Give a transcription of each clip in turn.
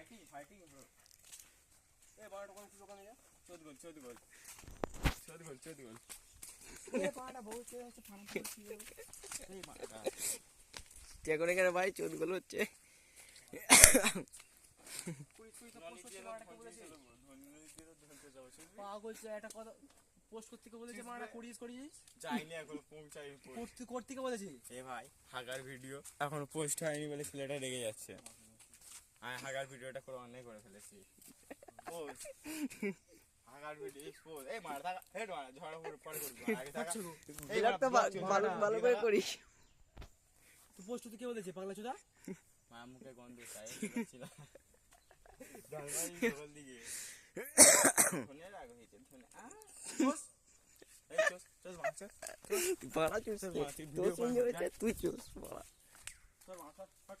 Fighting fighting bro এ বারোটা কোন দোকানে যা চোদ্দ গোল চোদ্দ গোল। চোদ্দ গোল চোদ্দ গোল। এখন এখানে ভাই? চোদগুলো হচ্ছে। পাগল একটা কথা পোস্ট করতে বলেছে মারা করিস করিস যাইনি এখন পৌঁছাই করতে করতে বলেছে? এ ভাই হাগার ভিডিও। এখনও পোস্ট হয়নি বলে ছেলেটা রেগে যাচ্ছে। আমি হাগার ভিডিওটা করে অনেক করে ফেলেছি। হাগার ভিডিও পোস্ট এই মার থাকা হেড মার ঝড় পরে পরে করবি আগে থাকা। এই ব্লগটা ভালো ভালো করে করিস। তুই পোস্ট করতে কে বলেছে পাগলা চোদা? মা মুখে গন্ধ চাই ছিল। দরবারি বল দিকে। ধনে রাগ হয়েছে ধনে আ? চোস। এই চোস চোস মাছ পাড়া চুষ তোর সঙ্গে হয়েছে তুই পাড়া ফাট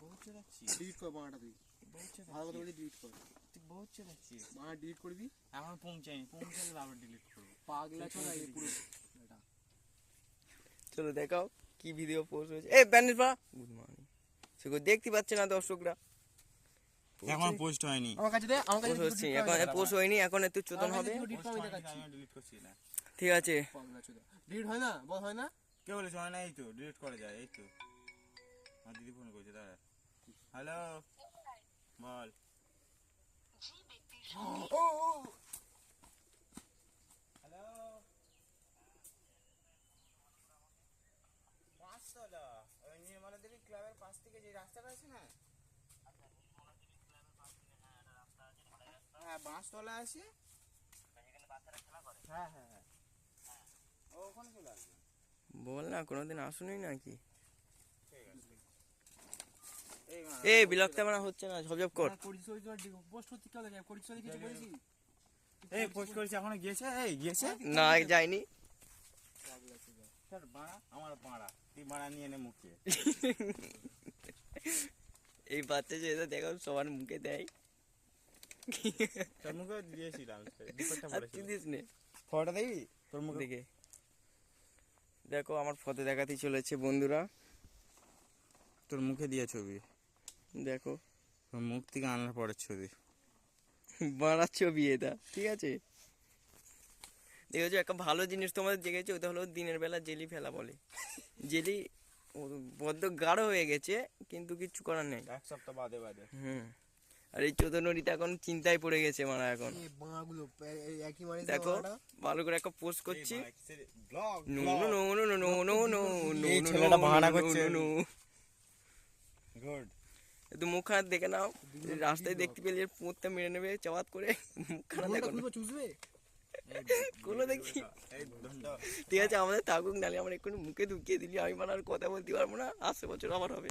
বহুত চড়াচ্ছি ডিলিট কর বানাটা তুই ভালো কথা চড়াচ্ছি ডিলিট কর। তুই বহুত চড়াচ্ছি বানা ডিলিট করবি এখন পৌঁছায়নি পৌঁছালে আবার ডিলিট করব। পাগলা চোদা এই পুরো। চলো দেখাও কি ভিডিও পোস্ট হয়েছে। এ ব্যান্ডেজ পা গুড মর্নিং সেগুলো দেখতে পাচ্ছে না দর্শকরা। এখন পোস্ট হয়নি। আমার কাছে দে আমার কাছে পোস্ট হচ্ছে এখন পোস্ট হয়নি এখন একটু চোদন হবে। ডিলিট ঠিক আছে। ডিট হয় না? বল হয় না? কে বলেছে? হয় না এই তো ডিলিট করা যায় এই তো। আমার দিদি ফোন করেছে দাঁড়া। হ্যালো বল হ্যালো পাঁচতলা ওই নির্মলা দেবী ক্লাবের পাশ থেকে যে রাস্তাটা আছে না? হ্যাঁ বাঁশতলা আছে। হ্যাঁ হ্যাঁ হ্যাঁ। ও ওখানে চলে বল না কোনোদিন আসুনি নাকি। ঠিক আছে। এ বিলকটা মানে হচ্ছে না ঝপঝপ কর। করিস পোস্ট করতে কে বলেছে করিস ওই কিছু বলেছি? এই পোস্ট করেছে এখনও গিয়েছে? এই গিয়েছে? না যায়নি। পাগলা স্যার বাড়া আমার বাড়া। তুই বাড়া নিয়ে নে মুখে। এই বাচ্চা যে এটা দেখো সবার মুখে দেয়। তোর মুখে দিয়েছিলাম দুপুরটা তুই দিস নে। ফটোটা দেখবি? তোর মুখে? দেখে। দেখো আমার ফটো দেখাতেই চলেছে বন্ধুরা। তোর মুখে দিয়ে ছবি। দেখো। মুখ থেকে আনার পরের ছবি। বাড়ার ছবি এটা ঠিক আছে? দেখেছ একটা ভালো জিনিস তোমাদের জেগেছে ওটা হলো দিনের বেলা জেলি ফেলা বলে। জেলি বড্ড গাঢ় হয়ে গেছে কিন্তু কিচ্ছু করার নেই। এক সপ্তাহ বাদে বাদে। হুম। আর এই চোদ্দ নদীটা এখন চিন্তায় পড়ে গেছে মারা এখন। মানে দেখো ভালো করে একটা পোস্ট করছি। Blog no no no no no no no no no no no no no. No. মুখ খারাপ দেখে নাও। রাস্তায় দেখতে পেলে পুঁতটা মেরে নেবে চাওয়াত করে মুখ খারাপ দেখো। কোনো দেখি। ঠিক আছে আমাদের থাকুক নালে আমার এক্ষুনি মুখে ঢুকিয়ে দিলি। আমি মানে আর কথা বলতে পারব না। আসছে বছর আবার হবে।